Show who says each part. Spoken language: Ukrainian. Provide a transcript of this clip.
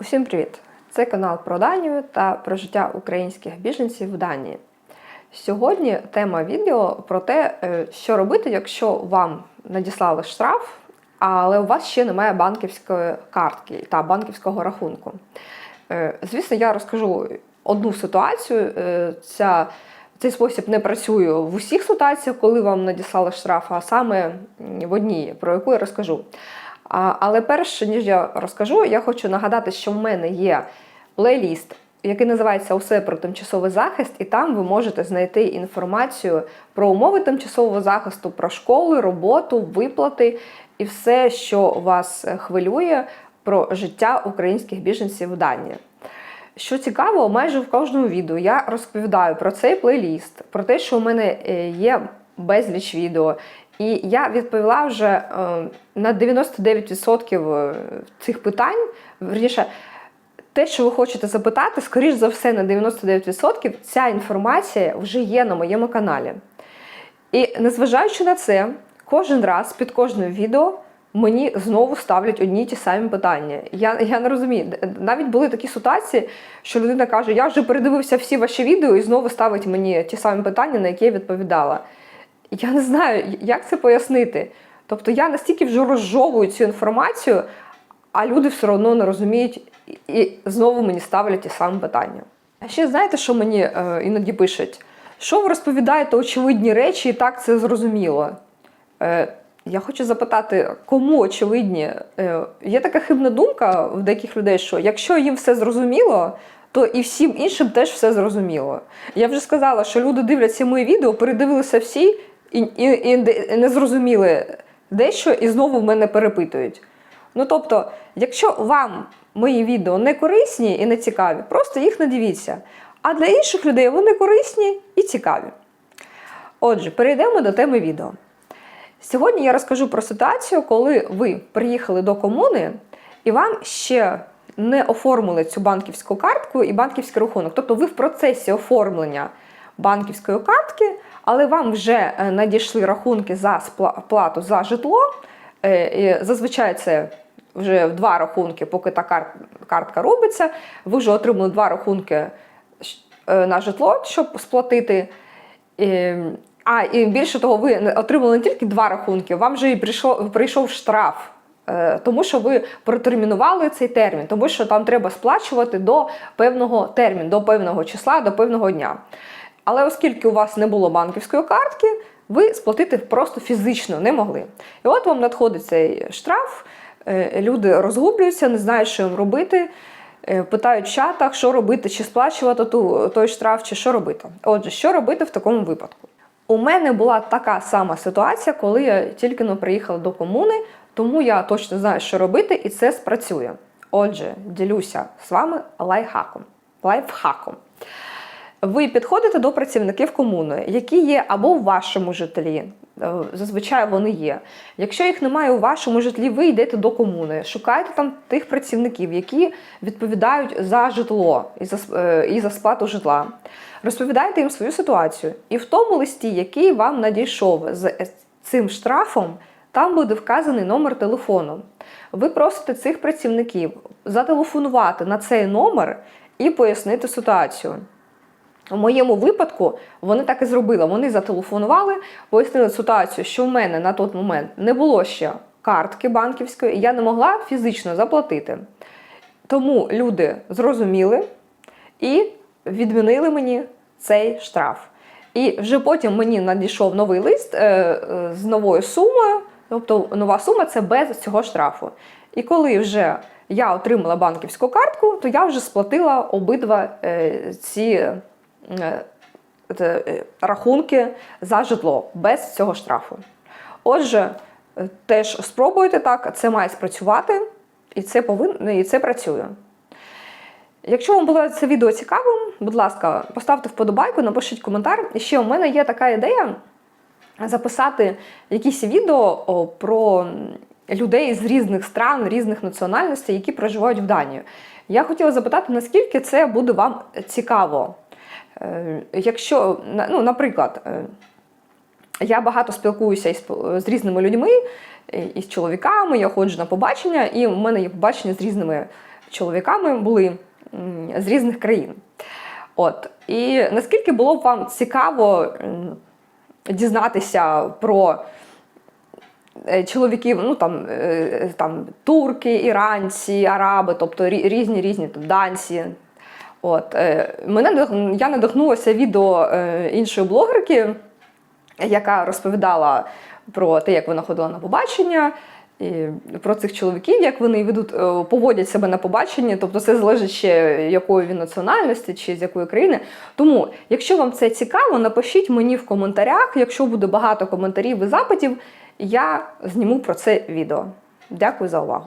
Speaker 1: Усім привіт! Це канал про Данію та про життя українських біженців в Данії. Сьогодні тема відео про те, е, що робити, якщо вам надіслали штраф, але у вас ще немає банківської картки та банківського рахунку. Е, Звісно, я розкажу одну ситуацію. Е, Ця, цей спосіб не працює в усіх ситуаціях, коли вам надіслали штраф, а саме в одній, про яку я розкажу. Але перш ніж я розкажу, я хочу нагадати, що в мене є плейліст, який називається Усе про тимчасовий захист, і там ви можете знайти інформацію про умови тимчасового захисту, про школи, роботу, виплати і все, що вас е, хвилює про життя українських біженців в Данії. Що цікаво, майже в кожному відео я розповідаю про цей плейліст, про те, що у мене е, є безліч відео. І я відповіла вже е, на 99% цих питань. Верніше, те, що ви хочете запитати, скоріш за все, на 99% ця інформація вже є на моєму каналі. І незважаючи на це, кожен раз під кожним відео мені знову ставлять одні й ті самі питання. Я, я не розумію. Навіть були такі ситуації, що людина каже: Я вже передивився всі ваші відео і знову ставить мені ті самі питання, на які я відповідала. Я не знаю, як це пояснити. Тобто я настільки вже розжовую цю інформацію, а люди все одно не розуміють і- знову мені ставлять ті самі питання. А ще знаєте, що мені е, іноді пишуть? Що ви розповідаєте очевидні речі, і так це зрозуміло? Е, я хочу запитати, кому очевидні? Е, є така хибна думка в деяких людей, що якщо їм все зрозуміло, то і всім іншим теж все зрозуміло. Я вже сказала, що люди дивляться мої відео, передивилися всі і, і, і не зрозуміли дещо, і знову в мене перепитують. Ну тобто, якщо вам мої відео не корисні і не цікаві, просто їх не дивіться. А для інших людей вони корисні і цікаві. Отже, перейдемо до теми відео. Сьогодні я розкажу про ситуацію, коли ви приїхали до комуни і вам ще не оформили цю банківську картку і банківський рахунок. Тобто ви в процесі оформлення банківської картки, але вам вже е, надійшли рахунки за спла- плату за житло. Е, Зазвичай це вже два рахунки, поки та картка робиться. Ви вже отримали два рахунки е, на житло, щоб сплатити. А, і більше того, ви отримали не тільки два рахунки, вам вже і прийшов, прийшов штраф. Тому що ви протермінували цей термін, тому що там треба сплачувати до певного терміну, до певного числа, до певного дня. Але оскільки у вас не було банківської картки, ви сплатити просто фізично не могли. І от вам надходить цей штраф, е, люди розгублюються, не знають, що їм робити. Е, Питають в чатах, що робити, чи сплачувати ту, той штраф, чи що робити. Отже, що робити в такому випадку? У мене була така сама ситуація, коли я тільки но приїхала до комуни, тому я точно знаю, що робити, і це спрацює. Отже, ділюся з вами лайфхаком. лайфхаком. Ви підходите до працівників комуни, які є або в вашому житлі. е, Зазвичай вони є. Якщо їх немає у вашому житлі, ви йдете до комуни, шукаєте там тих працівників, які відповідають за житло і за, е, і за сплату житла. Розповідаєте їм свою ситуацію. І в тому листі, який вам надійшов з е, цим штрафом, там буде вказаний номер телефону. Ви просите цих працівників зателефонувати на цей номер і пояснити ситуацію. У моєму випадку вони так і зробили. Вони зателефонували, пояснили ситуацію, що в мене на той момент не було ще картки банківської, і я не могла фізично заплатити. Тому люди зрозуміли і відмінили мені цей штраф. І вже потім мені надійшов новий лист е, е, з новою сумою, тобто нова сума це без цього штрафу. І коли вже я отримала банківську картку, то я вже сплатила обидва е, ці рахунки за житло без цього штрафу. Отже, е, теж спробуйте так, це має спрацювати, і це повинно, і це працює. Якщо вам було це відео цікавим, будь ласка, поставте вподобайку, напишіть коментар. І ще у мене є така ідея записати якісь відео про людей з різних стран, різних національностей, які проживають в Данії. Я хотіла запитати, наскільки це буде вам цікаво. Е, Якщо, ну, наприклад, е, я багато спілкуюся з різними людьми, і з чоловіками, я ходжу на побачення, і в мене є побачення з різними чоловіками були з різних країн. От. І наскільки було б вам цікаво дізнатися про е, чоловіків, ну там, там турки, іранці, араби, тобто різні різні там, данці. От, мене я надихнулася відео е, іншої блогерки, яка розповідала про те, як вона ходила на побачення, і про цих чоловіків, як вони ведуть, е, поводять себе на побаченні. Тобто це залежить ще якої він національності чи з якої країни. Тому, якщо вам це цікаво, напишіть мені в коментарях. Якщо буде багато коментарів і запитів, я зніму про це відео. Дякую за увагу.